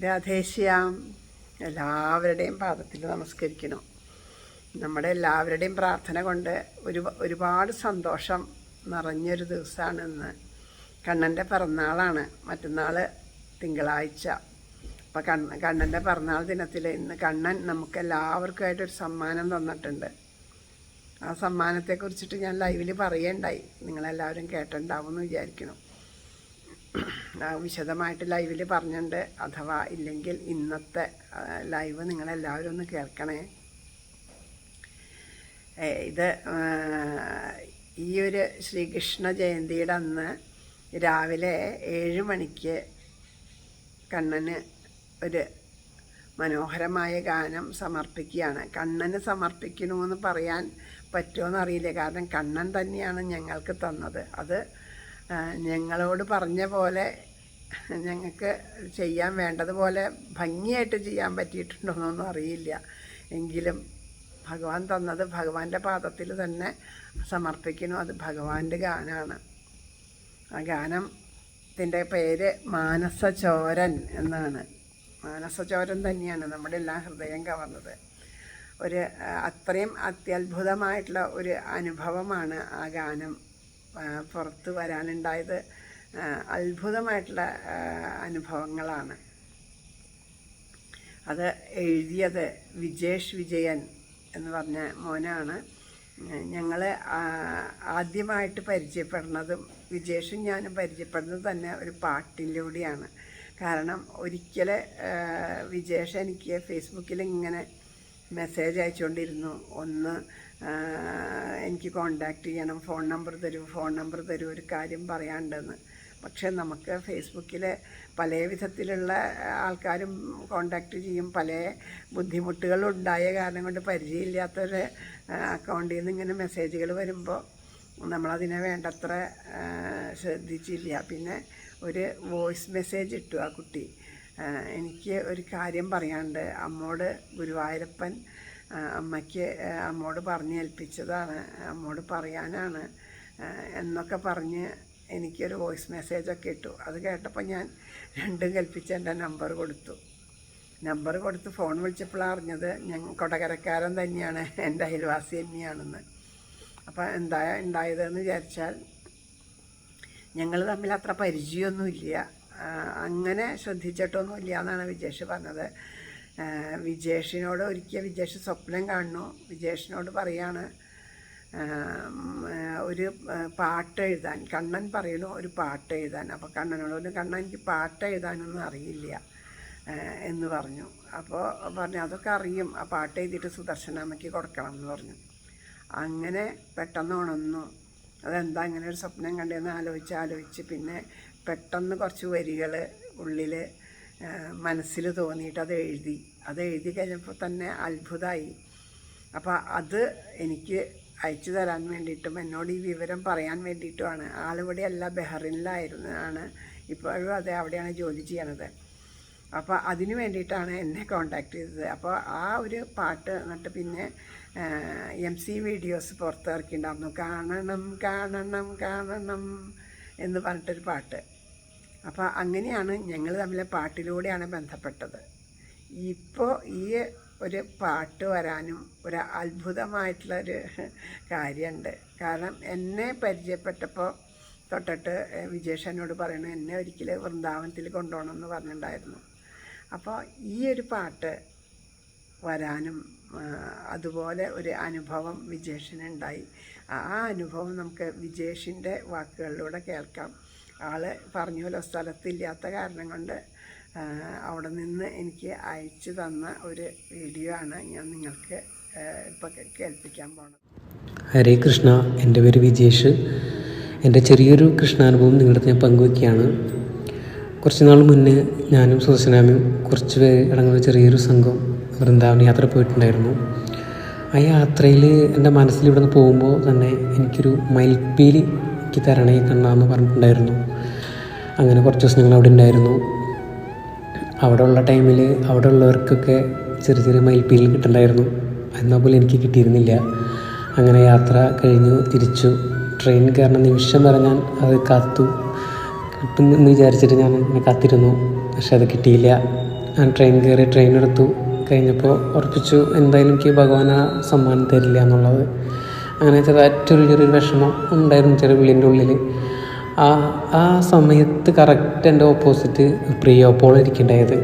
രാധേശ്യാം എല്ലാവരുടെയും പാദത്തിൽ നമസ്കരിക്കുന്നു. നമ്മുടെ എല്ലാവരുടെയും പ്രാർത്ഥന കൊണ്ട് ഒരു ഒരുപാട് സന്തോഷം നിറഞ്ഞൊരു ദിവസമാണ് ഇന്ന്. കണ്ണന്റെ പിറന്നാളാണ്. മറ്റന്നാൾ തിങ്കളാഴ്ച. അപ്പോൾ കണ്ണ കണ്ണന്റെ പിറന്നാൾ ദിനത്തിൽ ഇന്ന് കണ്ണൻ നമുക്ക് എല്ലാവർക്കുമായിട്ടൊരു സമ്മാനം തന്നിട്ടുണ്ട്. ആ സമ്മാനത്തെക്കുറിച്ചിട്ട് ഞാൻ ലൈവിൽ പറയേണ്ടായി നിങ്ങളെല്ലാവരും കേട്ടിട്ടുണ്ടാവും എന്ന് വിചാരിക്കണം വിശദമായിട്ട് ലൈവിൽ പറഞ്ഞിട്ടുണ്ട് അഥവാ ഇല്ലെങ്കിൽ ഇന്നത്തെ ലൈവ് നിങ്ങളെല്ലാവരും ഒന്ന് കേൾക്കണേ. ഇത് ഈ ഒരു ശ്രീകൃഷ്ണ ജയന്തിയുടെ അന്ന് രാവിലെ ഏഴ് മണിക്ക് കണ്ണന് ഒരു മനോഹരമായ ഗാനം സമർപ്പിക്കുകയാണ്. കണ്ണന് സമർപ്പിക്കണമെന്ന് പറയാൻ പറ്റുമോ എന്നറിയില്ല കാരണം കണ്ണൻ തന്നെയാണ് ഞങ്ങൾക്ക് തന്നത്. അത് ഞങ്ങളോട് പറഞ്ഞ പോലെ ഞങ്ങൾക്ക് ചെയ്യാൻ വേണ്ടതുപോലെ ഭംഗിയായിട്ട് ചെയ്യാൻ പറ്റിയിട്ടുണ്ടോയെന്നൊന്നും അറിയില്ല. എങ്കിലും ഭഗവാൻ തന്നത് ഭഗവാന്റെ പാദത്തിൽ തന്നെ സമർപ്പിക്കുന്നു. അത് ഭഗവാന്റെ ഗാനമാണ് ആ ഗാനത്തിന്റെ പേര് മാനസചോരൻ എന്നാണ്. മാനസചോരൻ തന്നെയാണ് നമ്മുടെ എല്ലാ ഹൃദയം കവർന്നത്. ഒരു അത്രയും അത്യത്ഭുതമായിട്ടുള്ള ഒരു അനുഭവമാണ് ആ ഗാനം. പുറത്ത് വരാനുണ്ടായത് അത്ഭുതമായിട്ടുള്ള അനുഭവങ്ങളാണ്. അത് എഴുതിയത് വിജേഷ് വിജയൻ എന്ന് പറഞ്ഞ മോനാണ്. ഞങ്ങൾ ആദ്യമായിട്ട് പരിചയപ്പെടുന്നതും വിജേഷും ഞാനും പരിചയപ്പെടുന്നത് തന്നെ ഒരു പാട്ടിലൂടെയാണ്. കാരണം ഒരിക്കൽ വിജേഷ് എനിക്ക് ഫേസ്ബുക്കിൽ ഇങ്ങനെ മെസ്സേജ് അയച്ചുകൊണ്ടിരുന്നു. ഒന്ന് എനിക്ക് കോണ്ടാക്ട് ചെയ്യണം ഫോൺ നമ്പർ തരൂ ഫോൺ നമ്പർ തരൂ ഒരു കാര്യം പറയാണ്ടെന്ന്. പക്ഷേ നമുക്ക് ഫേസ്ബുക്കിൽ പല വിധത്തിലുള്ള ആൾക്കാരും കോണ്ടാക്ട് ചെയ്യും. പല ബുദ്ധിമുട്ടുകൾ ഉണ്ടായ കാരണം കൊണ്ട് പരിചയമില്ലാത്തൊരു അക്കൗണ്ടിൽ നിന്ന് ഇങ്ങനെ മെസ്സേജുകൾ വരുമ്പോൾ നമ്മളതിനെ വേണ്ടത്ര ശ്രദ്ധിച്ചില്ല. പിന്നെ ഒരു വോയിസ് മെസ്സേജ് ഇട്ടു ആ കുട്ടി. എനിക്ക് ഒരു കാര്യം പറയാണ്ട് അമ്മോട് ഗുരുവായൂരപ്പൻ അമ്മയ്ക്ക് അമ്മോട് പറഞ്ഞ് ഏൽപ്പിച്ചതാണ് അമ്മോട് പറയാനാണ് എന്നൊക്കെ പറഞ്ഞ് എനിക്കൊരു വോയിസ് മെസ്സേജൊക്കെ ഇട്ടു. അത് കേട്ടപ്പോൾ ഞാൻ രണ്ടും കൽപ്പിച്ച് എന്റെ നമ്പർ കൊടുത്തു. നമ്പർ കൊടുത്ത് ഫോൺ വിളിച്ചപ്പോഴാണ് അറിഞ്ഞത് ഞാൻ കൊടകരക്കാരൻ തന്നെയാണ് എന്റെ അയൽവാസി തന്നെയാണെന്ന്. അപ്പോൾ എന്താ ഉണ്ടായതെന്ന് വിചാരിച്ചാൽ ഞങ്ങൾ തമ്മിൽ അത്ര പരിചയമൊന്നുമില്ല. അങ്ങനെ ശ്രദ്ധിച്ചിട്ടൊന്നുമില്ല എന്നാണ് വിജേഷ് പറഞ്ഞത്. വിജേഷിനോട് ഒരിക്കൽ വിജേഷ് സ്വപ്നം കാണുന്നു വിജേഷിനോട് പറയാണ് ഒരു പാട്ട് എഴുതാൻ. കണ്ണൻ പറയണു ഒരു പാട്ട് എഴുതാൻ. അപ്പോൾ കണ്ണനോട് പറഞ്ഞു കണ്ണൻ എനിക്ക് പാട്ട് എഴുതാനൊന്നും അറിയില്ല എന്ന് പറഞ്ഞു. അപ്പോൾ പറഞ്ഞു അതൊക്കെ അറിയും. ആ പാട്ട് എഴുതിയിട്ട് സുദർശനാമയ്ക്ക് കൊടുക്കണം എന്ന് പറഞ്ഞു. അങ്ങനെ പെട്ടെന്ന് ഉണന്നു അതെന്താ അങ്ങനെ ഒരു സ്വപ്നം കണ്ടതെന്ന് ആലോചിച്ച് ആലോചിച്ച് പിന്നെ പെട്ടെന്ന് കുറച്ച് വരികൾ ഉള്ളിൽ മനസ്സിൽ തോന്നിയിട്ട് അത് എഴുതി. അത് എഴുതി കഴിഞ്ഞപ്പോൾ തന്നെ അത്ഭുതമായി അപ്പോൾ അത് എനിക്ക് അയച്ചു തരാൻ വേണ്ടിയിട്ടും എന്നോട് ഈ വിവരം പറയാൻ വേണ്ടിയിട്ടുമാണ്. ആളിവിടെ അല്ല ബെഹറിനിലായിരുന്നു ആണ് ഇപ്പോഴും അത് അവിടെയാണ് ജോലി ചെയ്യണത്. അപ്പോൾ അതിന് വേണ്ടിയിട്ടാണ് എന്നെ കോണ്ടാക്ട് ചെയ്തത്. അപ്പോൾ ആ ഒരു പാട്ട് എന്നിട്ട് പിന്നെ എം സി വീഡിയോസ് പുറത്തിറക്കിയിട്ടുണ്ടായിരുന്നു. കാണണം കാണണം കാണണം എന്ന് പറഞ്ഞിട്ടൊരു പാട്ട്. അപ്പോൾ അങ്ങനെയാണ് ഞങ്ങൾ തമ്മിലെ പാട്ടിലൂടെയാണ് ബന്ധപ്പെട്ടത്. ഇപ്പോൾ ഈ ഒരു പാട്ട് വരാനും ഒരു അത്ഭുതമായിട്ടുള്ള ഒരു കാര്യമുണ്ട് കാരണം എന്നെ പരിചയപ്പെട്ടപ്പോൾ തൊട്ടിട്ട് വിജേഷനോട് വിജേഷ് പറയണു എന്നെ ഒരിക്കൽ വൃന്ദാവനത്തിൽ കൊണ്ടുപോകണം എന്ന് പറഞ്ഞിട്ടുണ്ടായിരുന്നു. അപ്പോൾ ഈ ഒരു പാട്ട് വരാനും അതുപോലെ ഒരു അനുഭവം വിജേഷിനുണ്ടായി. ആ അനുഭവം നമുക്ക് വിജേഷിന്റെ വാക്കുകളിലൂടെ കേൾക്കാം. ആൾ പോലെ സ്ഥലത്തില്ലാത്ത കാരണം കൊണ്ട് അവിടെ നിന്ന് എനിക്ക് അയച്ചു തന്ന ഒരു വീഡിയോ ആണ് ഞാൻ നിങ്ങൾക്ക് ഇപ്പോൾ കേൾപ്പിക്കാൻ പോണത്. ഹരേ കൃഷ്ണ എന്റെ പേര് വിജേഷ്. എന്റെ ചെറിയൊരു കൃഷ്ണാനുഭവം നിങ്ങളുടെ ഞാൻ പങ്കുവയ്ക്കുകയാണ് കുറച്ച് നാൾ മുന്നേ ഞാനും സുദർശനാമിയും കുറച്ച് പേര് അടങ്ങുന്ന ചെറിയൊരു സംഘം വൃന്ദാവന യാത്ര പോയിട്ടുണ്ടായിരുന്നു. ആ യാത്രയിൽ എന്റെ മനസ്സിൽ ഇവിടെ നിന്ന് പോകുമ്പോൾ തന്നെ എനിക്കൊരു മയിൽപ്പീലി എനിക്ക് തരണേ കണ്ണാന്ന് പറഞ്ഞിട്ടുണ്ടായിരുന്നു. അങ്ങനെ കുറച്ച് ദിവസം ഞങ്ങൾ അവിടെ ഉണ്ടായിരുന്നു. അവിടെ ഉള്ള ടൈമിൽ അവിടെ ഉള്ളവർക്കൊക്കെ ചെറിയ ചെറിയ മയിൽപ്പീലിൽ കിട്ടുന്നുണ്ടായിരുന്നു എന്നാൽ പോലും എനിക്ക് കിട്ടിയിരുന്നില്ല. അങ്ങനെ യാത്ര കഴിഞ്ഞു തിരിച്ചു. ട്രെയിൻ കയറുന്ന നിമിഷം വരെ ഞാൻ അത് കാത്തു. കിട്ടും എന്ന് വിചാരിച്ചിട്ട് ഞാൻ അങ്ങനെ കാത്തിരുന്നു. പക്ഷെ അത് കിട്ടിയില്ല. ഞാൻ ട്രെയിൻ കയറി ട്രെയിൻ എടുത്തു. കഴിഞ്ഞപ്പോൾ ഉറപ്പിച്ചു എന്തായാലും എനിക്ക് ഭഗവാൻ ആ സമ്മാനം തരില്ല എന്നുള്ളത് അങ്ങനെ ചെറുതായിട്ടൊരു ചെറിയൊരു വിഷമം ഉണ്ടായിരുന്നു ചെറിയ ഉള്ളിന്റെ ഉള്ളിൽ. ആ ആ സമയത്ത് കറക്റ്റ് എന്റെ ഓപ്പോസിറ്റ് പ്രിയോപ്പോൾ ഇരിക്കേണ്ടായത്.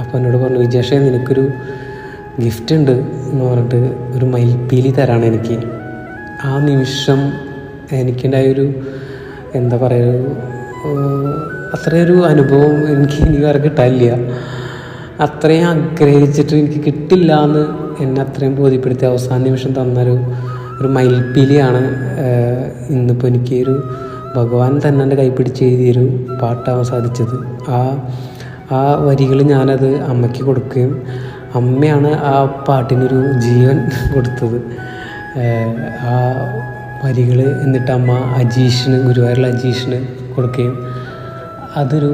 അപ്പോൾ എന്നോട് പറഞ്ഞു വിജേഷേ നിനക്കൊരു ഗിഫ്റ്റ് ഉണ്ട് എന്ന് പറഞ്ഞിട്ട് ഒരു മയിൽപ്പീലി തരാണ് എനിക്ക്. ആ നിമിഷം എനിക്കുണ്ടായൊരു എന്താ പറയുക അത്രയൊരു അനുഭവം എനിക്ക് ഇനി വേറെ കിട്ടാനില്ല. അത്രയും ആഗ്രഹിച്ചിട്ട് എനിക്ക് കിട്ടില്ല എന്ന് എന്നെ അത്രയും ബോധ്യപ്പെടുത്തി അവസാന നിമിഷം തന്നൊരു ഒരു മയിൽപ്പീലിയാണ് ഇന്നിപ്പോൾ എനിക്ക് ഒരു ഭഗവാൻ തന്നെ എന്റെ കൈപ്പിടിച്ച് എഴുതിയൊരു പാട്ടാവാൻ സാധിച്ചത്. ആ ആ വരികൾ ഞാനത് അമ്മയ്ക്ക് കൊടുക്കുകയും അമ്മയാണ് ആ പാട്ടിനൊരു ജീവൻ കൊടുത്തത്. ആ വരികൾ എന്നിട്ട് അമ്മ അജീഷിന് ഗുരുവായൂരിലെ അജീഷിന് കൊടുക്കുകയും അതൊരു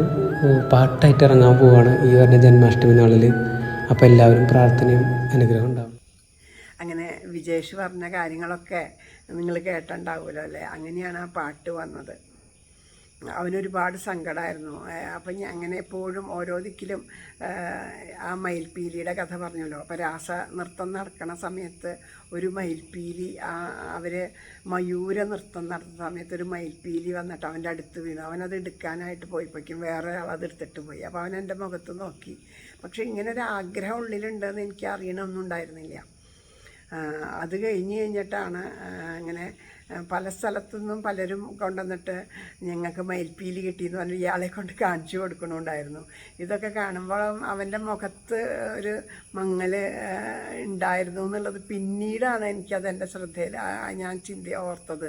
പാട്ടായിട്ട് ഇറങ്ങാൻ പോവുകയാണ് ഈ വരുന്ന ജന്മാഷ്ടമി നാളിൽ അപ്പോൾ എല്ലാവരും പ്രാർത്ഥനയും അനുഗ്രഹം അങ്ങനെ വിജേഷ് പറഞ്ഞ കാര്യങ്ങളൊക്കെ നിങ്ങൾ കേട്ടിട്ടുണ്ടാവുമല്ലോ അല്ലേ? അങ്ങനെയാണ് ആ പാട്ട് വന്നത്. അവനൊരുപാട് സങ്കടമായിരുന്നു അപ്പം അങ്ങനെ എപ്പോഴും ഓരോ ദിക്കിലും ആ, മയിൽപ്പീലിയുടെ കഥ പറഞ്ഞല്ലോ. അപ്പോൾ രാസ നൃത്തം നടക്കണ സമയത്ത് ഒരു മയിൽപ്പീലി ആ അവർ മയൂര നൃത്തം നടത്തുന്ന സമയത്ത് ഒരു മയിൽപ്പീലി വന്നിട്ട് അവന്റെ അടുത്ത് വീണു. അവനത് എടുക്കാനായിട്ട് പോയപ്പോഴേക്കും വേറെ അതെടുത്തിട്ട് പോയി. അപ്പോൾ അവൻ എന്റെ മുഖത്ത് നോക്കി. പക്ഷേ ഇങ്ങനെ ഒരു ആഗ്രഹം ഉള്ളിലുണ്ടെന്ന് എനിക്ക് അറിയണമൊന്നും ഉണ്ടായിരുന്നില്ല. അത് കഴിഞ്ഞ് കഴിഞ്ഞിട്ടാണ് അങ്ങനെ പല സ്ഥലത്തുനിന്നും പലരും കൊണ്ടുവന്നിട്ട് ഞങ്ങൾക്ക് മയിൽപ്പീലി കിട്ടിയെന്ന് പറഞ്ഞ് ഇയാളെ കൊണ്ട് കാണിച്ചു കൊടുക്കണുണ്ടായിരുന്നു. ഇതൊക്കെ കാണുമ്പോൾ അവന്റെ മുഖത്ത് ഒരു മങ്ങൽ ഉണ്ടായിരുന്നു എന്നുള്ളത് പിന്നീടാണ് എനിക്കത് എന്റെ ശ്രദ്ധയിൽ ഞാൻ ചിന്തി ഓർത്തത്.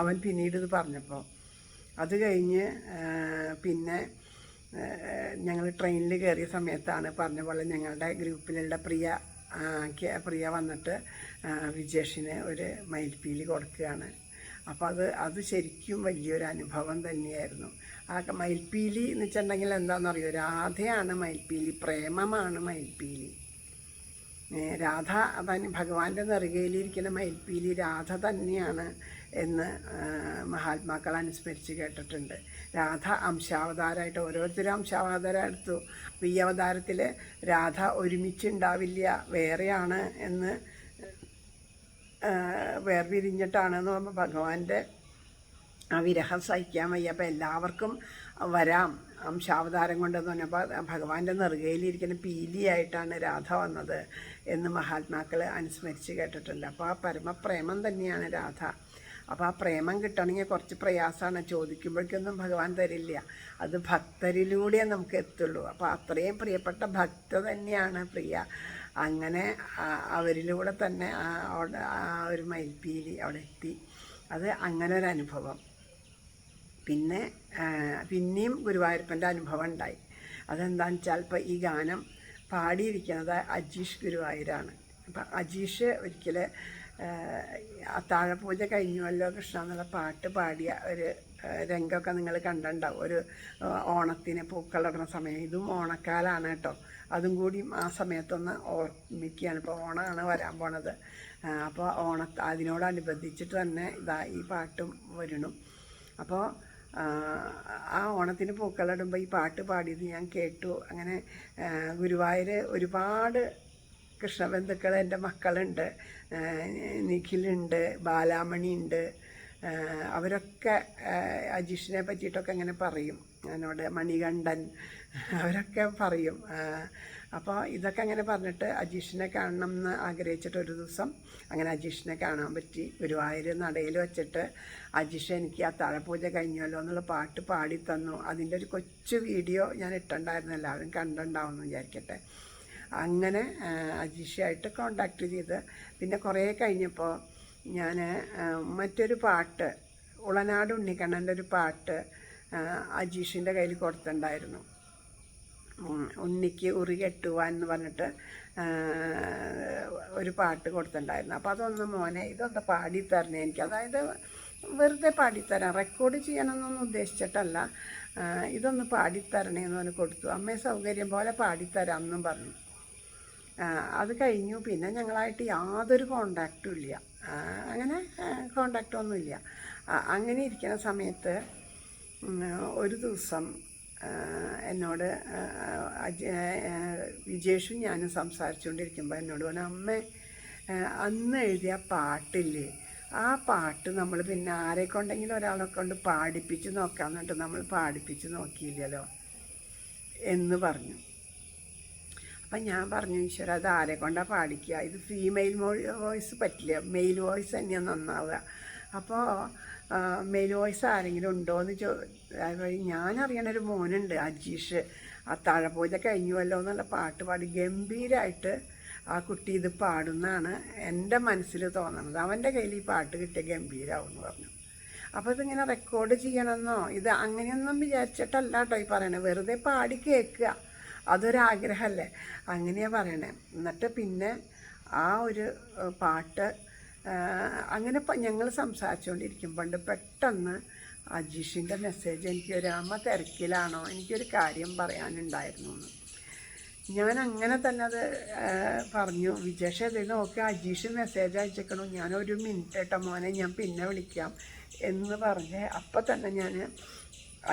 അവൻ പിന്നീട് ഇത് പറഞ്ഞപ്പോൾ. അത് കഴിഞ്ഞ് പിന്നെ ഞങ്ങൾ ട്രെയിനിൽ കയറിയ സമയത്താണ് പറഞ്ഞ പോലെ ഞങ്ങളുടെ ഗ്രൂപ്പിലുള്ള പ്രിയ പ്രിയ വന്നിട്ട് വിജേഷിന് ഒരു മയിൽപ്പീലി കൊടുക്കുകയാണ്. അപ്പോൾ അത് അത് ശരിക്കും വലിയൊരു അനുഭവം തന്നെയായിരുന്നു. ആ മയിൽപ്പീലി എന്ന് വെച്ചിട്ടുണ്ടെങ്കിൽ എന്താണെന്നറിയോ? രാധയാണ് മയിൽപ്പീലി പ്രേമമാണ് മയിൽപ്പീലി. രാധ തന്നെ ഭഗവാന്റെ നെറുകയിലിരിക്കുന്ന മയിൽപ്പീലി രാധ തന്നെയാണ് എന്ന് മഹാത്മാക്കൾ അനുസ്മരിച്ച് കേട്ടിട്ടുണ്ട്. രാധ അംശാവതാരമായിട്ട് ഓരോരുത്തരും അംശാവതാരം എടുത്തു. അപ്പോൾ ഈ അവതാരത്തിൽ രാധ ഒരുമിച്ചുണ്ടാവില്ല വേറെയാണ് എന്ന് വേർപിരിഞ്ഞിട്ടാണെന്ന് പറയുമ്പോൾ ഭഗവാന്റെ ആ വിരഹം സഹിക്കാൻ വയ്യ. അപ്പോൾ എല്ലാവർക്കും വരാം അംശാവതാരം കൊണ്ടെന്ന് പറഞ്ഞപ്പോൾ ഭഗവാന്റെ നെറുകയിലിരിക്കുന്ന പീലിയായിട്ടാണ് രാധ വന്നത് എന്ന് മഹാത്മാക്കൾ അനുസ്മരിച്ച് കേട്ടിട്ടുണ്ട്. അപ്പോൾ ആ പരമപ്രേമം തന്നെയാണ് രാധ. അപ്പോൾ ആ പ്രേമം കിട്ടണമെങ്കിൽ കുറച്ച് പ്രയാസമാണ്. ചോദിക്കുമ്പോഴേക്കൊന്നും ഭഗവാൻ തരില്ല. അത് ഭക്തരിലൂടെ നമുക്ക് എത്തുള്ളൂ. അപ്പോൾ അത്രയും പ്രിയപ്പെട്ട ഭക്ത തന്നെയാണ് പ്രിയ. അങ്ങനെ അവരിലൂടെ തന്നെ ആ ഒരു മയിൽപ്പീലി അവിടെ എത്തി. അത് അങ്ങനെ ഒരു അനുഭവം. പിന്നെ പിന്നെയും ഗുരുവായൂരപ്പന്റെ അനുഭവം ഉണ്ടായി. അതെന്താണെന്ന് വെച്ചാൽ ഇപ്പോൾ ഈ ഗാനം പാടിയിരിക്കുന്നത് അജീഷ് ഗുരുവായൂരാണ്. അപ്പം അജീഷ് ഒരിക്കൽ അത്താഴപൂജ കഴിഞ്ഞുവല്ലോ കൃഷ്ണ എന്നുള്ള പാട്ട് പാടിയ ഒരു രംഗമൊക്കെ നിങ്ങൾ കണ്ടിട്ടുണ്ടാവും. ഒരു ഓണത്തിന് പൂക്കളിടുന്ന സമയം. ഇതും ഓണക്കാലാണ് കേട്ടോ. അതും കൂടി ആ സമയത്തൊന്ന് ഓർമ്മിക്കുകയാണ്. ഇപ്പോൾ ഓണമാണ് വരാൻ പോണത്. അപ്പോൾ ഓണ അതിനോടനുബന്ധിച്ചിട്ട് തന്നെ ഇതാ ഈ പാട്ടും വരണം. അപ്പോൾ ആ ഓണത്തിന് പൂക്കളിടുമ്പോൾ ഈ പാട്ട് പാടിയത് ഞാൻ കേട്ടു. അങ്ങനെ ഗുരുവായൂർ ഒരുപാട് കൃഷ്ണബന്ധുക്കൾ എന്റെ മക്കളുണ്ട്. നിഖിലുണ്ട് ബാലാമണി ഉണ്ട് അവരൊക്കെ അജീഷിനെ പറ്റിയിട്ടൊക്കെ അങ്ങനെ പറയും. എന്നോട് മണികണ്ഠൻ അവരൊക്കെ പറയും. അപ്പോൾ ഇതൊക്കെ അങ്ങനെ പറഞ്ഞിട്ട് അജീഷിനെ കാണണം എന്ന് ആഗ്രഹിച്ചിട്ട് ഒരു ദിവസം അങ്ങനെ അജീഷിനെ കാണാൻ പറ്റി. ഗുരുവായൂർ നടയിൽ വെച്ചിട്ട് അജീഷ് എനിക്ക് ആ തഴപൂജ കഴിഞ്ഞല്ലോ എന്നുള്ള പാട്ട് പാടി തന്നു അതിന്റെ ഒരു കൊച്ചു വീഡിയോ ഞാൻ ഇട്ടുണ്ടായിരുന്നു എല്ലാവരും കണ്ടുണ്ടാവുമെന്ന് വിചാരിക്കട്ടെ. അങ്ങനെ അജീഷയായിട്ട് കോണ്ടാക്ട് ചെയ്ത്. പിന്നെ കുറേ കഴിഞ്ഞപ്പോൾ ഞാൻ മറ്റൊരു പാട്ട് ഉളനാട് ഉണ്ണിക്കണ്ണന്റെ ഒരു പാട്ട് അജീഷിന്റെ കയ്യിൽ കൊടുത്തിട്ടുണ്ടായിരുന്നു. ഉണ്ണിക്ക് ഉറി കെട്ടുവാൻ എന്ന് പറഞ്ഞിട്ട് ഒരു പാട്ട് കൊടുത്തിട്ടുണ്ടായിരുന്നു. അപ്പോൾ അതൊന്ന് മോനെ ഇതൊന്ന് പാടിത്തരണേ എനിക്ക്. അതായത് വെറുതെ പാടിത്തരാം റെക്കോർഡ് ചെയ്യണമെന്നൊന്നും ഉദ്ദേശിച്ചിട്ടല്ല. ഇതൊന്ന് പാടിത്തരണേ എന്ന് പറഞ്ഞ് കൊടുത്തു. അമ്മയെ സൗകര്യം പോലെ പാടിത്തരാം എന്നും പറഞ്ഞു. അത് കഴിഞ്ഞു. പിന്നെ ഞങ്ങളായിട്ട് യാതൊരു കോണ്ടാക്റ്റും ഇല്ല. അങ്ങനെ കോണ്ടാക്റ്റൊന്നുമില്ല അങ്ങനെ ഇരിക്കുന്ന സമയത്ത് ഒരു ദിവസം എന്നോട് വിജേഷും ഞാനും സംസാരിച്ചുകൊണ്ടിരിക്കുമ്പോൾ എന്നോട് പറഞ്ഞു അമ്മ അന്ന് എഴുതിയ പാട്ടില്ലേ? ആ പാട്ട് നമ്മൾ പിന്നെ ആരെക്കൊണ്ടെങ്കിലും ഒരാളെ കൊണ്ട് പാടിപ്പിച്ച് നോക്കാമെന്നിട്ട് നമ്മൾ പാടിപ്പിച്ച് നോക്കിയില്ലല്ലോ? എന്ന് പറഞ്ഞു. അപ്പം ഞാൻ പറഞ്ഞു ഈശ്വര അത് ആരെ കൊണ്ടാണ് പാടിക്കുക? ഇത് ഫീമെയിൽ വോയിസ് പറ്റില്ല. മെയിൽ വോയിസ് തന്നെയാണ് നന്നാവുക. അപ്പോൾ മെയിൽ വോയിസ് ആരെങ്കിലും ഉണ്ടോ എന്ന് ചോ ഞാനറിയണൊരു മോനുണ്ട് അജീഷ്. ആ താഴെപ്പോല കഴിഞ്ഞുവല്ലോ എന്നുള്ള പാട്ട് പാടി ഗംഭീരമായിട്ട് ആ കുട്ടി ഇത് പാടുന്നതാണ് എന്റെ മനസ്സിൽ തോന്നുന്നത് അവന്റെ കയ്യിൽ ഈ പാട്ട് കിട്ടിയ ഗംഭീരാവും എന്ന് പറഞ്ഞു. അപ്പോൾ ഇതിങ്ങനെ റെക്കോർഡ് ചെയ്യണമെന്നോ? ഇത് അങ്ങനെയൊന്നും വിചാരിച്ചിട്ടല്ല കേട്ടോ ഈ പറയണത്. വെറുതെ പാടി കേൾക്കുക. അതൊരാഗ്രഹമല്ലേ? അങ്ങനെയാണ് പറയണേ. എന്നിട്ട് പിന്നെ ആ ഒരു പാട്ട് അങ്ങനെ ഞങ്ങൾ സംസാരിച്ചുകൊണ്ടിരിക്കുമ്പോൾ പെട്ടെന്ന് അജീഷിന്റെ മെസ്സേജ് എനിക്ക് ഒരു അമ്മ തിരക്കിലാണോ? എനിക്കൊരു കാര്യം പറയാനുണ്ടായിരുന്നു എന്ന്. ഞാൻ അങ്ങനെ തന്നെ അത് പറഞ്ഞു. വിജേഷ് ഇത് നോക്കി അജീഷ് മെസ്സേജ് അയച്ചേക്കണു. ഞാൻ ഒരു മിനിറ്റ് കേട്ടോ മോനെ ഞാൻ പിന്നെ വിളിക്കാം എന്ന് പറഞ്ഞ്. അപ്പം തന്നെ ഞാൻ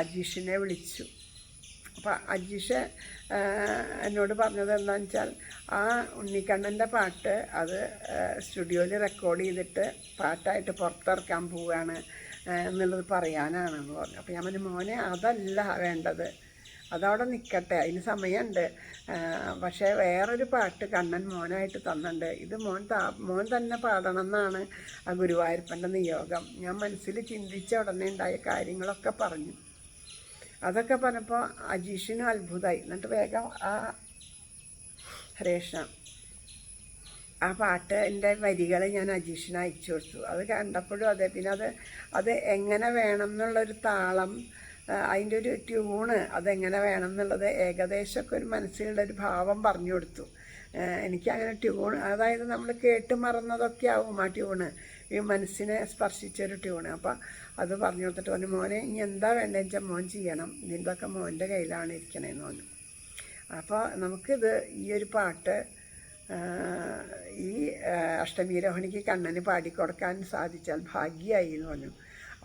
അജീഷിനെ വിളിച്ചു. അപ്പം അജീഷ് എന്നോട് പറഞ്ഞത് എന്താണെന്ന് വെച്ചാൽ ആ ഉണ്ണിക്കണ്ണന്റെ പാട്ട് അത് സ്റ്റുഡിയോയിൽ റെക്കോർഡ് ചെയ്തിട്ട് പാട്ടായിട്ട് പുറത്തിറക്കാൻ പോവുകയാണ് എന്നുള്ളത് പറയാനാണെന്ന് പറഞ്ഞു. അപ്പോൾ ഞാൻ പറഞ്ഞു മോനെ അതല്ല വേണ്ടത്. അതവിടെ നിൽക്കട്ടെ അതിന് സമയമുണ്ട്. പക്ഷേ വേറൊരു പാട്ട് കണ്ണൻ മോനായിട്ട് തന്നിട്ടുണ്ട്. ഇത് മോൻ താ മോൻ തന്നെ പാടണം എന്നാണ് ആ ഗുരുവായൂരപ്പന്റെ നിയോഗം. ഞാൻ മനസ്സിൽ ചിന്തിച്ച ഉടനെ ഉണ്ടായ കാര്യങ്ങളൊക്കെ പറഞ്ഞു. അതൊക്കെ പറഞ്ഞപ്പോൾ അജീഷിനും അത്ഭുതമായി എന്നിട്ട് വേഗം ആ ഹരേഷ ആ പാട്ടിന്റെ വരികൾ ഞാൻ അജീഷിന് അയച്ചു കൊടുത്തു. അത് കണ്ടപ്പോഴും അതെ പിന്നെ അത് അത് എങ്ങനെ വേണം എന്നുള്ളൊരു താളം അതിന്റെ ഒരു ട്യൂണ് അതെങ്ങനെ വേണം എന്നുള്ളത് ഏകദേശമൊക്കെ ഒരു മനസ്സിലുള്ള ഒരു ഭാവം പറഞ്ഞു കൊടുത്തു. എനിക്ക് എനിക്കങ്ങനെ ട്യൂൺ അതായത് നമ്മൾ കേട്ട് മറന്നതൊക്കെ ആവും ആ ട്യൂണ്. ഈ മനസ്സിനെ സ്പർശിച്ചൊരു ട്യൂണ് അപ്പം അത് പറഞ്ഞു കൊടുത്തിട്ട് പറഞ്ഞു മോനെ ഇനി എന്താ വേണ്ടതെന്ന് വെച്ചാൽ മോൻ ചെയ്യണം. ഇതിന്റെയൊക്കെ മോന്റെ കയ്യിലാണ് ഇരിക്കണേന്ന് പറഞ്ഞു. അപ്പോൾ നമുക്കിത് ഈ ഒരു പാട്ട് ഈ അഷ്ടമീരോഹിണിക്ക് കണ്ണന് പാടിക്കൊടുക്കാൻ സാധിച്ചാൽ ഭാഗ്യമായി എന്ന് പറഞ്ഞു.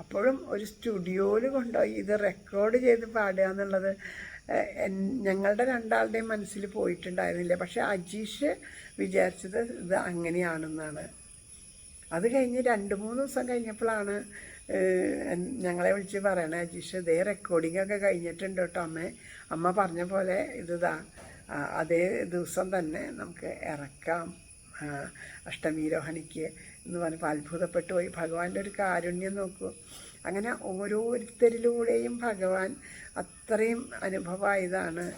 അപ്പോഴും ഒരു സ്റ്റുഡിയോയിൽ കൊണ്ടുപോയി ഇത് റെക്കോർഡ് ചെയ്ത് പാടുക എന്നുള്ളത് ഞങ്ങളുടെ രണ്ടാളുടെയും മനസ്സിൽ പോയിട്ടുണ്ടായിരുന്നില്ല. പക്ഷേ അജീഷ് വിചാരിച്ചത് ഇത് അങ്ങനെയാണെന്നാണ്. അത് കഴിഞ്ഞ് രണ്ട് മൂന്ന് ദിവസം കഴിഞ്ഞപ്പോഴാണ് ഞങ്ങളെ വിളിച്ച് പറയണേ അജീഷ് ഇതേ റെക്കോർഡിംഗ് ഒക്കെ കഴിഞ്ഞിട്ടുണ്ട് കേട്ടോ അമ്മേ. അമ്മ പറഞ്ഞ പോലെ ഇതാ അതേ ദിവസം തന്നെ നമുക്ക് ഇറക്കാം. അഷ്ടമീരോഹണിക്ക് എന്ന് പറഞ്ഞപ്പോൾ അത്ഭുതപ്പെട്ടു പോയി. ഭഗവാന്റെ ഒരു കാരുണ്യം നോക്കൂ. അങ്ങനെ ഓരോരുത്തരിലൂടെയും ഭഗവാൻ അത്രയും അനുഭവമായതാണ്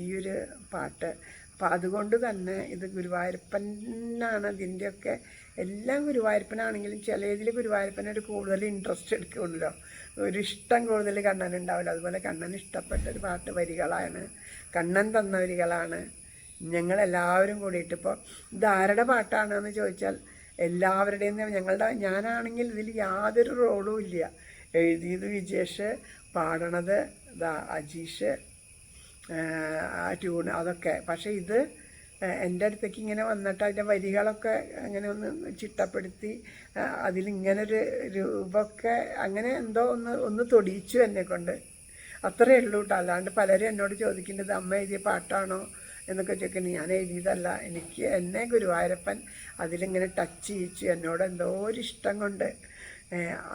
ഈ ഒരു പാട്ട്. അപ്പം അതുകൊണ്ട് തന്നെ ഇത് ഗുരുവായൂരപ്പനാണ് ഇതിന്റെയൊക്കെ എല്ലാം ഗുരുവായൂരപ്പനാണെങ്കിലും ചിലതിൽ ഗുരുവായൂരപ്പന് ഒരു കൂടുതൽ ഇൻട്രസ്റ്റ് എടുക്കുള്ളൂ. ഒരു ഇഷ്ടം കൂടുതൽ കണ്ണൻ ഉണ്ടാവില്ല അതുപോലെ കണ്ണൻ ഇഷ്ടപ്പെട്ട ഒരു പാട്ട് വരികളാണ്. കണ്ണൻ തന്ന വരികളാണ്. ഞങ്ങളെല്ലാവരും കൂടിയിട്ട് ഇപ്പോൾ ഇതാരുടെ പാട്ടാണെന്ന് ചോദിച്ചാൽ എല്ലാവരുടെയും ഞങ്ങളുടെ ഞാനാണെങ്കിൽ ഇതിൽ യാതൊരു റോളും ഇല്ല. എഴുതിയത് വിജേഷ് പാടണത് അജീഷ് ആ ട്യൂൺ അതൊക്കെ. പക്ഷേ ഇത് എന്റെ അടുത്തേക്ക് ഇങ്ങനെ വന്നിട്ട് അതിന്റെ വരികളൊക്കെ അങ്ങനെ ഒന്ന് ചിട്ടപ്പെടുത്തി അതിലിങ്ങനൊരു രൂപമൊക്കെ അങ്ങനെ എന്തോ ഒന്ന് ഒന്ന് തൊടിയിച്ചു എന്നെ കൊണ്ട്. അത്രയേ ഉള്ളൂ കേട്ടോ അല്ലാണ്ട് പലരും എന്നോട് ചോദിക്കുന്നത് അമ്മ എഴുതിയ പാട്ടാണോ? എന്നൊക്കെ ചോദിക്കുന്നത് ഞാൻ എഴുതിയതല്ല. എനിക്ക് എന്നെ ഗുരുവായൂരപ്പൻ അതിലിങ്ങനെ ടച്ച് ചെയ്യിച്ചു. എന്നോട് എന്തോ ഒരു ഇഷ്ടം കൊണ്ട്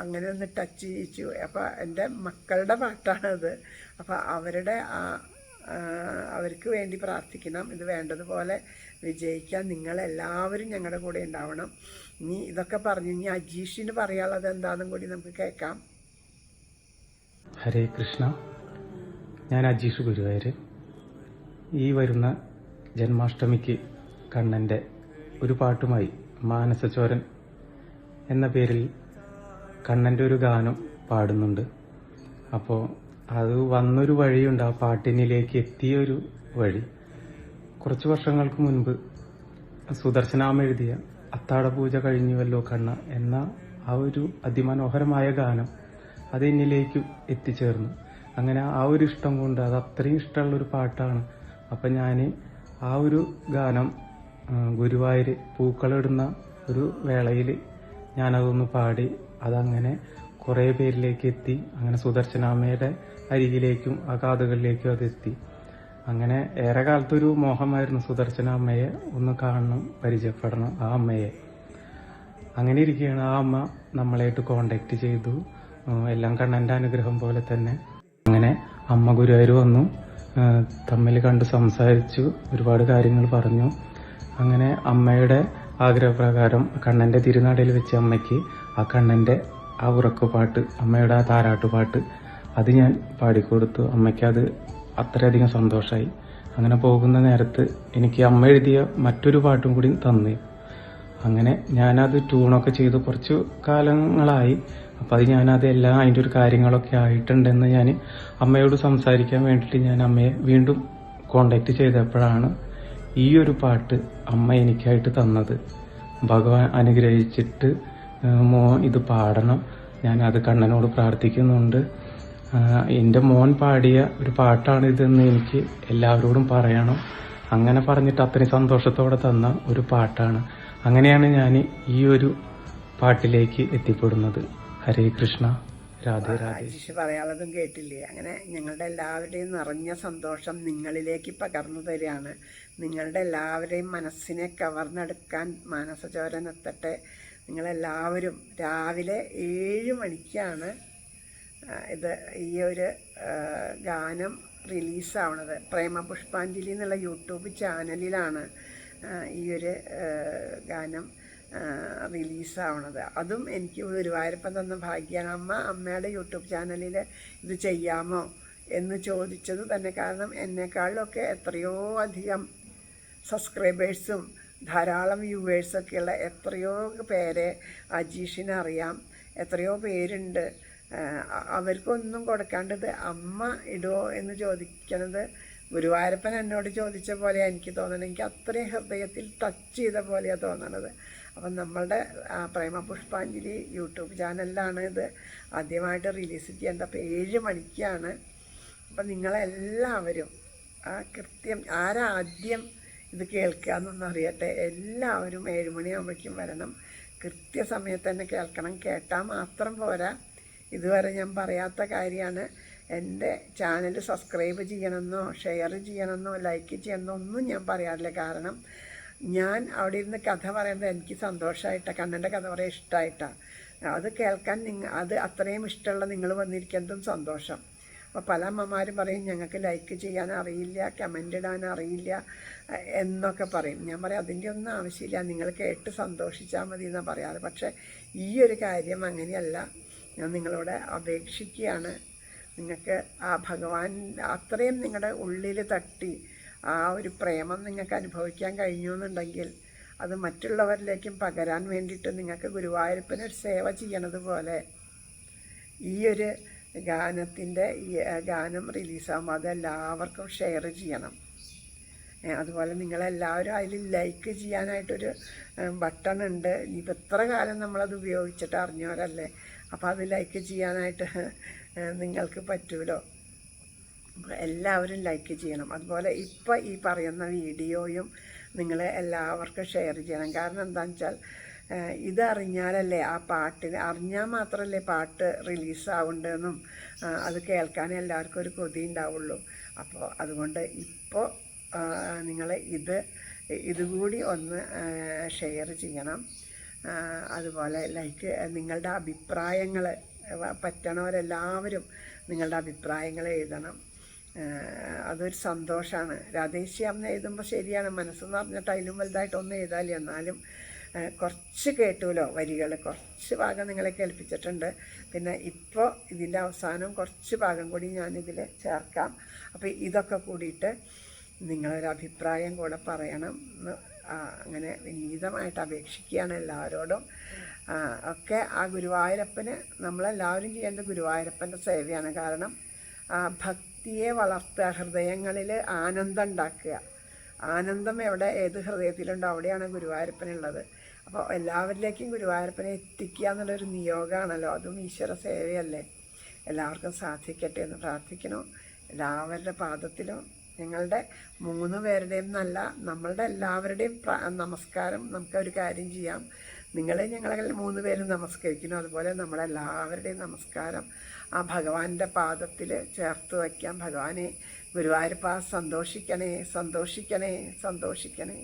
അങ്ങനെ ഒന്ന് ടച്ച് ചെയ്യിച്ചു. അപ്പോൾ എന്റെ മക്കളുടെ പാട്ടാണത്. അപ്പോൾ അവരുടെ ആ, അവർക്ക് വേണ്ടി പ്രാർത്ഥിക്കണം. ഇത് വേണ്ടതുപോലെ വിജയിക്കാൻ നിങ്ങളെല്ലാവരും ഞങ്ങളുടെ കൂടെ ഉണ്ടാവണം. ഇനി ഇതൊക്കെ പറഞ്ഞു ഇനി അജീഷിന് പറയാനുള്ളത് എന്താണെന്നും കൂടി നമുക്ക് കേൾക്കാം. ഹരേ കൃഷ്ണ. ഞാൻ അജീഷ് ഗുരുവായൂർ ഈ വരുന്ന ജന്മാഷ്ടമിക്ക് കണ്ണന്റെ ഒരു പാട്ടുമായി മാനസചോരൻ എന്ന പേരിൽ കണ്ണന്റെ ഒരു ഗാനം പാടുന്നുണ്ട്. അപ്പോൾ അത് വന്നൊരു വഴിയുണ്ട്. ആ പാട്ടിനിലേക്ക് എത്തിയ ഒരു വഴി. കുറച്ച് വർഷങ്ങൾക്ക് മുൻപ് സുദർശനാമ എഴുതിയ അത്താഴ പൂജ കഴിഞ്ഞുവല്ലോ കണ്ണ എന്ന ആ ഒരു അതിമനോഹരമായ ഗാനം അത് എന്നിലേക്ക് എത്തിച്ചേർന്നു. അങ്ങനെ ആ ഒരു ഇഷ്ടം കൊണ്ട് അത് അത്രയും ഇഷ്ടമുള്ള ഒരു പാട്ടാണ്. അപ്പം ഞാൻ ആ ഒരു ഗാനം ഗുരുവായൂർ പൂക്കളിടുന്ന ഒരു വേളയിൽ ഞാനതൊന്ന് പാടി അതങ്ങനെ കുറേ പേരിലേക്ക് എത്തി. അങ്ങനെ സുദർശനാമ്മയുടെ അരികിലേക്കും ആ കാതുകളിലേക്കും അതെത്തി അങ്ങനെ ഏറെ കാലത്തൊരു മോഹമായിരുന്നു സുദർശന അമ്മയെ ഒന്ന് കാണണം പരിചയപ്പെടണം ആ അമ്മയെ. അങ്ങനെ ഇരിക്കുകയാണ് ആ അമ്മ നമ്മളായിട്ട് കോണ്ടാക്ട് ചെയ്തു. എല്ലാം കണ്ണന്റെ അനുഗ്രഹം പോലെ തന്നെ. അങ്ങനെ അമ്മ ഗുരുവായൂർ വന്നു. തമ്മിൽ കണ്ട് സംസാരിച്ചു ഒരുപാട് കാര്യങ്ങൾ പറഞ്ഞു. അങ്ങനെ അമ്മയുടെ ആഗ്രഹപ്രകാരം കണ്ണന്റെ തിരുനാടയിൽ വെച്ച് അമ്മയ്ക്ക് ആ കണ്ണന്റെ ആ ഉറക്കുപാട്ട് അമ്മയുടെ ആ താരാട്ടുപാട്ട് അത് ഞാൻ പാടിക്കൊടുത്തു. അമ്മയ്ക്കത് അത് അത്രയധികം സന്തോഷമായി അങ്ങനെ പോകുന്ന നേരത്ത് എനിക്ക് അമ്മ എഴുതിയ മറ്റൊരു പാട്ടും കൂടി തന്നു. അങ്ങനെ ഞാനത് ട്യൂണൊക്കെ ചെയ്ത്. കുറച്ച് കാലങ്ങളായി. അപ്പം അത് ഞാനത് എല്ലാം അതിന്റെ ഒരു കാര്യങ്ങളൊക്കെ ആയിട്ടുണ്ടെന്ന് ഞാൻ അമ്മയോട് സംസാരിക്കാൻ വേണ്ടിയിട്ട് ഞാൻ അമ്മയെ വീണ്ടും കോണ്ടാക്ട് ചെയ്തപ്പോഴാണ് ഈ ഒരു പാട്ട് അമ്മ എനിക്കായിട്ട് തന്നത്. ഭഗവാൻ അനുഗ്രഹിച്ചിട്ട് മോ ഇത് പാടണം. ഞാൻ അത് കണ്ണനോട് പ്രാർത്ഥിക്കുന്നുണ്ട്. എന്റെ മോൻ പാടിയ ഒരു പാട്ടാണ് ഇതെന്ന് എനിക്ക് എല്ലാവരോടും പറയണം. അങ്ങനെ പറഞ്ഞിട്ട് അത്രയും സന്തോഷത്തോടെ തന്ന ഒരു പാട്ടാണ്. അങ്ങനെയാണ് ഞാൻ ഈ ഒരു പാട്ടിലേക്ക് എത്തിപ്പെടുന്നത്. ഹരേ കൃഷ്ണ രാധേ രാധേ. പറയാനുള്ളതും കേട്ടില്ലേ? അങ്ങനെ ഞങ്ങളുടെ എല്ലാവരുടെയും നിറഞ്ഞ സന്തോഷം നിങ്ങളിലേക്ക് പകർന്നു തരികയാണ്. നിങ്ങളുടെ എല്ലാവരെയും മനസ്സിനെ കവർന്നെടുക്കാൻ മാനസചോരൻ എത്തട്ടെ നിങ്ങളെല്ലാവരും രാവിലെ ഏഴ് മണിക്കാണ് ഇത് ഈ ഒരു ഗാനം റിലീസാവണത്. പ്രേമ പുഷ്പാഞ്ജലി എന്നുള്ള യൂട്യൂബ് ചാനലിലാണ് ഈ ഒരു ഗാനം റിലീസാവണത്. അതും എനിക്ക് ഗുരുവായൂരപ്പൻ തന്ന ഭാഗ്യമാണ് അമ്മ അമ്മയുടെ യൂട്യൂബ് ചാനലിൽ ഇത് ചെയ്യാമോ എന്ന് ചോദിച്ചത് തന്നെ. കാരണം എന്നെക്കാളിലൊക്കെ എത്രയോ അധികം സബ്സ്ക്രൈബേഴ്സും ധാരാളം വ്യൂവേഴ്സൊക്കെയുള്ള എത്രയോ പേരെ അജീഷിനെ അറിയാം എത്രയോ പേരുണ്ട്. അവർക്കൊന്നും കൊടുക്കാണ്ടത് അമ്മ ഇടോ എന്ന് ചോദിക്കണത് ഗുരുവായൂരപ്പൻ എന്നോട് ചോദിച്ച പോലെ എനിക്ക് തോന്നണത്. എനിക്ക് അത്രയും ഹൃദയത്തിൽ ടച്ച് ചെയ്ത പോലെയാണ് തോന്നണത്. അപ്പം നമ്മളുടെ പ്രേമ പുഷ്പാഞ്ജലി യൂട്യൂബ് ചാനലിലാണ് ഇത് ആദ്യമായിട്ട് റിലീസ് ചെയ്യേണ്ടത്. അപ്പോൾ ഏഴ് മണിക്കാണ്. അപ്പം നിങ്ങളെല്ലാവരും ആ കൃത്യം ആരാദ്യം ഇത് കേൾക്കാമെന്നൊന്നും അറിയട്ടെ. എല്ലാവരും ഏഴുമണിയാകുമ്പോഴേക്കും വരണം. കൃത്യസമയത്ത് തന്നെ കേൾക്കണം. കേട്ടാൽ മാത്രം പോരാ. ഇതുവരെ ഞാൻ പറയാത്ത കാര്യമാണ്. എന്റെ ചാനൽ സബ്സ്ക്രൈബ് ചെയ്യണമെന്നോ ഷെയർ ചെയ്യണമെന്നോ ലൈക്ക് ചെയ്യണമെന്നോ ഒന്നും ഞാൻ പറയാറില്ല. കാരണം ഞാൻ അവിടെ ഇരുന്ന് കഥ പറയുന്നത് എനിക്ക് സന്തോഷമായിട്ടാണ് കണ്ണന്റെ കഥ പറയാൻ ഇഷ്ടമായിട്ടാണ് അത് കേൾക്കാൻ നിങ്ങൾ അത് അത്രയും ഇഷ്ടമുള്ള നിങ്ങൾ വന്നിരിക്കുന്നതും സന്തോഷം. അപ്പോൾ പല അമ്മമാരും പറയും ഞങ്ങൾക്ക് ലൈക്ക് ചെയ്യാൻ അറിയില്ല കമന്റ് ഇടാൻ അറിയില്ല എന്നൊക്കെ പറയും. ഞാൻ പറയും അതിന്റെ ഒന്നും ആവശ്യമില്ല. നിങ്ങൾ കേട്ട് സന്തോഷിച്ചാൽ മതി എന്നാണ് പറയാറ്. പക്ഷേ ഈ ഒരു കാര്യം അങ്ങനെയല്ല. ഞാൻ നിങ്ങളോട് അപേക്ഷിക്കുകയാണ്. നിങ്ങൾക്ക് ആ ഭഗവാൻ അത്രയും നിങ്ങളുടെ ഉള്ളിൽ തട്ടി ആ ഒരു പ്രേമം നിങ്ങൾക്ക് അനുഭവിക്കാൻ കഴിഞ്ഞു എന്നുണ്ടെങ്കിൽ അത് മറ്റുള്ളവരിലേക്കും പകരാൻ വേണ്ടിയിട്ട് നിങ്ങൾക്ക് ഗുരുവായൂരപ്പനൊരു സേവ ചെയ്യണത് പോലെ ഈ ഒരു ഗാനത്തിന്റെ ഗാനം റിലീസാകുമ്പോൾ അതെല്ലാവർക്കും ഷെയർ ചെയ്യണം. അതുപോലെ നിങ്ങളെല്ലാവരും അതിൽ ലൈക്ക് ചെയ്യാനായിട്ടൊരു ബട്ടൺ ഉണ്ട് ഇനിയിപ്പോൾ എത്ര കാലം നമ്മളത് ഉപയോഗിച്ചിട്ട് അറിഞ്ഞവരല്ലേ? അപ്പോൾ അത് ലൈക്ക് ചെയ്യാനായിട്ട് നിങ്ങൾക്ക് പറ്റുമല്ലോ എല്ലാവരും ലൈക്ക് ചെയ്യണം. അതുപോലെ ഇപ്പോൾ ഈ പറയുന്ന വീഡിയോയും നിങ്ങൾ എല്ലാവർക്കും ഷെയർ ചെയ്യണം. കാരണം എന്താണെന്ന് വെച്ചാൽ ഏഹ് ഇത് അറിഞ്ഞാലല്ലേ ആ പാട്ടിന് അറിഞ്ഞാൽ മാത്രമല്ലേ പാട്ട് റിലീസാവേണ്ടതെന്നും അത് കേൾക്കാൻ എല്ലാവർക്കും ഒരു കൊതി ഉണ്ടാവുള്ളൂ അപ്പോൾ അതുകൊണ്ട് ഇപ്പോൾ നിങ്ങൾ ഇത് ഇതുകൂടി ഒന്ന് ഷെയർ ചെയ്യണം. അതുപോലെ ലൈക്ക് നിങ്ങളുടെ അഭിപ്രായങ്ങൾ പറ്റണവരെല്ലാവരും നിങ്ങളുടെ അഭിപ്രായങ്ങൾ എഴുതണം. അതൊരു സന്തോഷമാണ്. രാധേശ്യാമെന്ന് എഴുതുമ്പോൾ ശരിയാണ്. മനസ്സെന്ന് പറഞ്ഞിട്ട് അതിലും വലുതായിട്ടൊന്നും എഴുതാല്ല. എന്നാലും കുറച്ച് കേട്ടുമല്ലോ വരികൾ. കുറച്ച് ഭാഗം നിങ്ങളെ കേൾപ്പിച്ചിട്ടുണ്ട്. പിന്നെ ഇപ്പോൾ ഇതിന്റെ അവസാനം കുറച്ച് ഭാഗം കൂടി ഞാനിതിൽ ചേർക്കാം. അപ്പോൾ ഇതൊക്കെ കൂടിയിട്ട് നിങ്ങളൊരു അഭിപ്രായം കൂടെ പറയണം. അങ്ങനെ വിനീതമായിട്ട് അപേക്ഷിക്കുകയാണ് എല്ലാവരോടും. ഒക്കെ ആ ഗുരുവായൂരപ്പന് നമ്മളെല്ലാവരും ചെയ്യേണ്ട ഗുരുവായൂരപ്പന്റെ സേവയാണ്. കാരണം ഭക്തിയെ വളർത്തുക ഹൃദയങ്ങളിൽ ആനന്ദം ഉണ്ടാക്കുക. ആനന്ദം എവിടെ ഏത് ഹൃദയത്തിലുണ്ടോ അവിടെയാണ് ഗുരുവായൂരപ്പനുള്ളത്. അപ്പോൾ എല്ലാവരിലേക്കും ഗുരുവായൂരപ്പനെ എത്തിക്കുക എന്നുള്ളൊരു നിയോഗമാണല്ലോ. അതും ഈശ്വര സേവയല്ലേ. എല്ലാവർക്കും സാധിക്കട്ടെ എന്ന് പ്രാർത്ഥിക്കണം എല്ലാവരുടെ പാദത്തിലും ഞങ്ങളുടെ മൂന്ന് പേരുടെയും നല്ല നമ്മളുടെ എല്ലാവരുടെയും നമസ്കാരം നമുക്ക് ഒരു കാര്യം ചെയ്യാം. നിങ്ങളെ ഞങ്ങളെ മൂന്ന് പേരും നമസ്കരിക്കുന്നു. അതുപോലെ നമ്മളെല്ലാവരുടെയും നമസ്കാരം ആ ഭഗവാന്റെ പാദത്തിൽ ചേർത്ത് വയ്ക്കാം. ഭഗവാനെ ഗുരുവായൂരപ്പ സന്തോഷിക്കണേ സന്തോഷിക്കണേ സന്തോഷിക്കണേ.